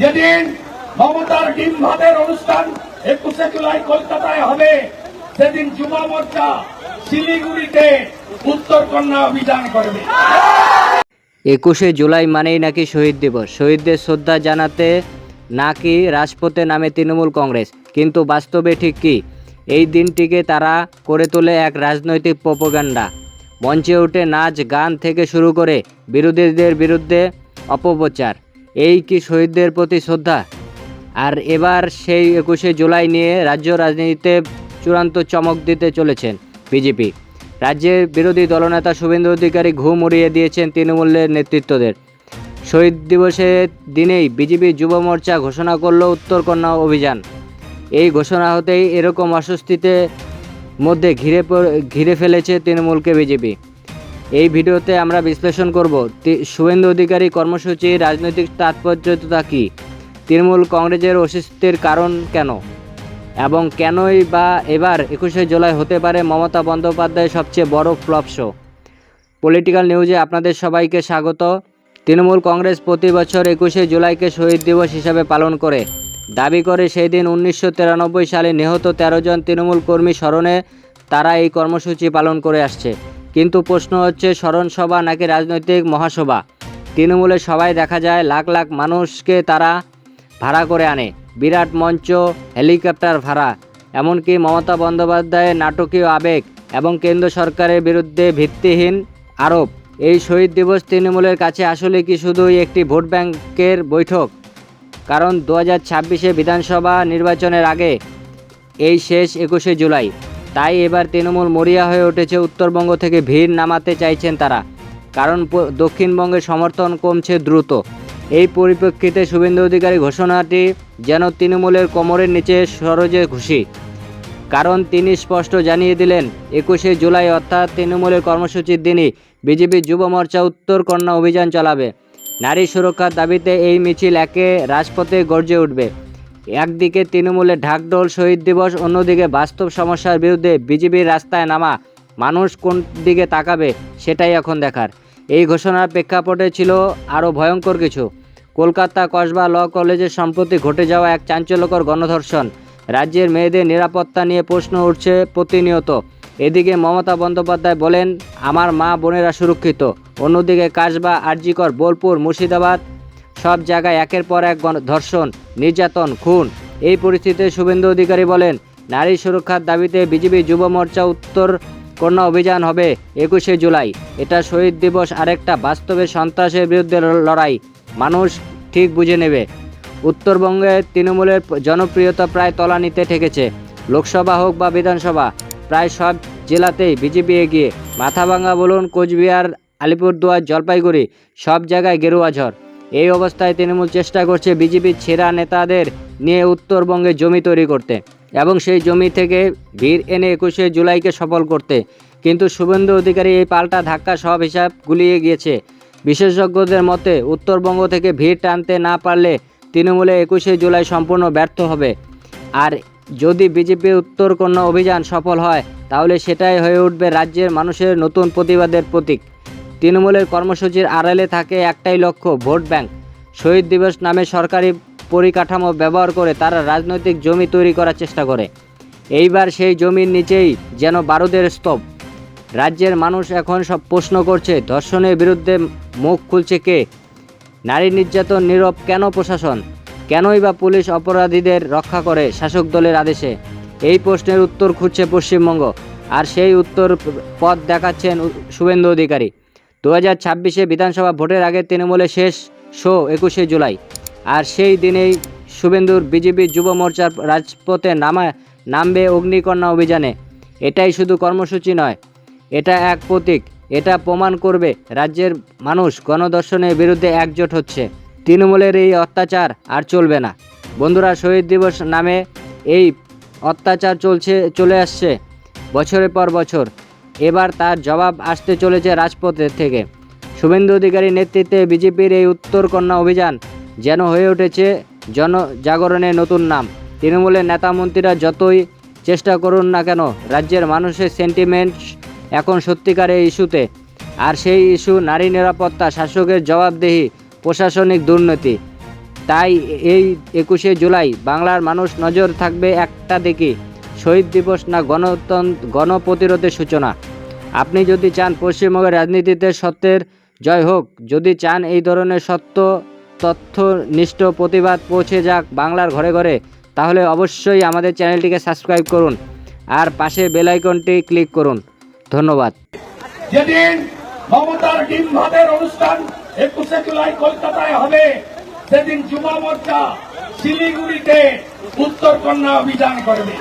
যেদিন মমতার ডিম ভাতের অনুষ্ঠান একুশে জুলাই কলকাতায় হবে, সেদিন যুব মোর্চা শিলিগুড়িতে উত্তর কন্যা অভিযান করবে। একুশে জুলাই মানেই নাকি শহীদ দিবস। শহীদদের শ্রদ্ধা জানাতে নাকি রাজপথে নামে তৃণমূল কংগ্রেস। কিন্তু বাস্তবে ঠিক কি? এই দিনটিকে তারা করে তোলে এক রাজনৈতিক প্রোপাগান্ডা। মঞ্চে উঠে নাচ, গান থেকে শুরু করে বিরোধীদের বিরুদ্ধে অপপ্রচার। এই কি শহীদদের প্রতি শ্রদ্ধা? আর এবার সেই একুশে জুলাই নিয়ে রাজ্য রাজনীতিতে চূড়ান্ত চমক দিতে চলেছেন বিজেপি। রাজ্যের বিরোধী দলনেতা শুভেন্দু অধিকারী ঘুম উড়িয়ে দিয়েছেন তৃণমূলের নেতৃত্বদের। শহীদ দিবসের দিনেই বিজেপি যুব মোর্চা ঘোষণা করল উত্তরকন্যা অভিযান। এই ঘোষণা হতেই এরকম অস্বস্তিতে মধ্যে ঘিরে ঘিরে ফেলেছে তৃণমূলকে বিজেপি। এই ভিডিওতে আমরা বিশ্লেষণ করব শুভেন্দু অধিকারী কর্মসূচির রাজনৈতিক তাৎপর্যতা কী? তৃণমূল কংগ্রেসের অস্তিত্বের কারণ কেন? এবং কেনই বা এবার একুশে জুলাই হতে পারে মমতা বন্দ্যোপাধ্যায়ের সবচেয়ে বড় ফ্লপ শো? পলিটিক্যাল নিউজে আপনাদের সবাইকে স্বাগত। তৃণমূল কংগ্রেস প্রতি বছর একুশে জুলাইকে শহীদ দিবস হিসাবে পালন করে। দাবি করে সেই দিন উনিশশো তিরানব্বই সালে নিহত তেরো জন তৃণমূল কর্মী স্মরণে তারা এই কর্মসূচি পালন করে আসছে। কিন্তু প্রশ্ন হচ্ছে স্মরণ সভা নাকি রাজনৈতিক মহাসভা? তৃণমূলের সবাই দেখা যায়, লাখ লাখ মানুষকে তারা ভাড়া করে আনে। বিরাট মঞ্চ, হেলিকপ্টার ভাড়া, এমনকি মমতা বন্দ্যোপাধ্যায়ের নাটকীয় আবেগ এবং কেন্দ্র সরকারের বিরুদ্ধে ভিত্তিহীন আরোপ। এই শহীদ দিবস তৃণমূলের কাছে আসলে কি শুধুই একটি ভোট ব্যাংকের বৈঠক? কারণ দু হাজার ছাব্বিশে বিধানসভা নির্বাচনের আগে এই শেষ একুশে জুলাই তাই এবার তৃণমূল মরিয়া হয়ে উঠেছে উত্তরবঙ্গ থেকে ভিড় নামাতে চাইছেন তারা। কারণ দক্ষিণবঙ্গের সমর্থন কমছে দ্রুত। এই পরিপ্রেক্ষিতে শুভেন্দু অধিকারী ঘোষণাটি যেন তৃণমূলের কোমরের নিচে সরজে ঘুষি। কারণ তিনি স্পষ্ট জানিয়ে দিলেন, একুশে জুলাই অর্থাৎ তৃণমূলের কর্মসূচির দিনই বিজেপি যুব মোর্চা উত্তর কন্যা অভিযান চালাবে। নারী সুরক্ষার দাবিতে এই মিছিল একে রাজপথে গর্জে উঠবে। একদিকে তৃণমূলের ঢাকঢোল শহীদ দিবস, অন্যদিকে বাস্তব সমস্যার বিরুদ্ধে বিজেপির রাস্তায় নামা। মানুষ কোন দিকে তাকাবে সেটাই এখন দেখার। এই ঘোষণার প্রেক্ষাপটে ছিল আরও ভয়ঙ্কর কিছু। কলকাতা কসবা ল কলেজে সম্প্রতি ঘটে যাওয়া এক চাঞ্চল্যকর গণধর্ষণ। রাজ্যের মেয়েদের নিরাপত্তা নিয়ে প্রশ্ন উঠছে প্রতিনিয়ত। এদিকে মমতা বন্দ্যোপাধ্যায় বলেন, আমার মা বোনেরা সুরক্ষিত। অন্যদিকে কাসবা, আরজিকর, বোলপুর, মুর্শিদাবাদ সব জায়গায় একের পর এক ধর্ষণ, নির্যাতন, খুন। এই পরিস্থিতিতে শুভেন্দু অধিকারী বলেন, নারী সুরক্ষার দাবিতে বিজেপি যুব মোর্চা উত্তর কন্যা অভিযান হবে একুশে জুলাই। এটা শহীদ দিবস আরেকটা বাস্তবে সন্ত্রাসের বিরুদ্ধে লড়াই। মানুষ ঠিক বুঝে নেবে। উত্তরবঙ্গে তৃণমূলের জনপ্রিয়তা প্রায় তলানিতে ঠেকেছে। লোকসভা হোক বা বিধানসভা, প্রায় সব জেলাতেই বিজেপি এগিয়ে। মাথাভাঙ্গা বলুন, কোচবিহার, আলিপুরদুয়ার, জলপাইগুড়ি, সব জায়গায় গেরুয়া ঝড়। এই অবস্থায় তৃণমূল চেষ্টা করছে বিজেপির ছেঁড়া নেতাদের নিয়ে উত্তরবঙ্গে জমি তৈরি করতে এবং সেই জমি থেকে ভিড় এনে একুশে জুলাইকে সফল করতে। কিন্তু শুভেন্দু অধিকারী এই পাল্টা ধাক্কা সব হিসাব গুলিয়ে গিয়েছে। বিশেষজ্ঞদের মতে, উত্তরবঙ্গ থেকে ভিড় টানতে না পারলে তৃণমূলে একুশে জুলাই সম্পূর্ণ ব্যর্থ হবে। আর যদি বিজেপির উত্তর কন্যা অভিযান সফল হয়, তাহলে সেটাই হয়ে উঠবে রাজ্যের মানুষের নতুন প্রতিবাদের প্রতীক। তৃণমূলের কর্মসূচির আড়ালে থাকে একটাই লক্ষ্য, ভোট ব্যাংক। শহীদ দিবস নামে সরকারি পরিকাঠামো ব্যবহার করে তারা রাজনৈতিক জমি তৈরি করার চেষ্টা করে। এইবার সেই জমির নিচেই যেন বারুদের স্তব। রাজ্যের মানুষ এখন সব প্রশ্ন করছে, ধর্ষণের বিরুদ্ধে মুখ খুলছে কে? নারী নির্যাতন নীরব কেন প্রশাসন? কেনই বা পুলিশ অপরাধীদের রক্ষা করে শাসক দলের আদেশে? এই প্রশ্নের উত্তর খুঁজছে পশ্চিমবঙ্গ। আর সেই উত্তর পথ দেখাচ্ছেন শুভেন্দু অধিকারী। দু হাজার ছাব্বিশে বিধানসভা ভোটের আগে তৃণমূলের শেষ শো একুশে জুলাই। আর সেই দিনেই শুভেন্দুর বিজেপি যুব মোর্চার রাজপথে নামা, নামবে অগ্নিকন্যা অভিযানে। এটাই শুধু কর্মসূচি নয়, এটা এক প্রতীক, এটা প্রমাণ করবে রাজ্যের মানুষ গণদর্শনের বিরুদ্ধে একজোট হচ্ছে। তৃণমূলের এই অত্যাচার আর চলবে না। বন্ধুরা, শহীদ দিবস নামে এই অত্যাচার চলছে, চলে আসছে বছরের পর বছর। এবার তার জবাব আসতে চলেছে রাজপথের থেকে। শুভেন্দু অধিকারী নেতৃত্বে বিজেপির এই উত্তর কন্যা অভিযান যেন হয়ে উঠেছে জনজাগরণের নতুন নাম। তৃণমূলের নেতা মন্ত্রীরা যতই চেষ্টা করুন না কেন, রাজ্যের মানুষের সেন্টিমেন্ট এখন সত্যিকার এই ইস্যুতে। আর সেই ইস্যু নারী নিরাপত্তা, শাসকের জবাবদেহি, প্রশাসনিক দুর্নীতি। তাই এই একুশে জুলাই বাংলার মানুষ নজর থাকবে একটা দিকে। শহীদ দিবস না গণতন্ত্র গণপ্রতিরোধের সূচনা? আপনি যদি চান পশ্চিমবঙ্গের রাজনীতিতে সত্যের জয় হোক, যদি চান এই ধরনের সত্য, তথ্যনিষ্ঠ প্রতিবাদ পৌঁছে যাক বাংলার ঘরে ঘরে, তাহলে অবশ্যই আমাদের চ্যানেলটিকে সাবস্ক্রাইব করুন আর পাশে বেলাইকনটি ক্লিক করুন। ধন্যবাদ। যেদিন মমতার ডিম ভাতের অনুষ্ঠান একুশে জুলাই কলকাতায় হবে, সেদিন মোর্চা শিলিগুড়িতে উত্তর কন্যা অভিযান করবে।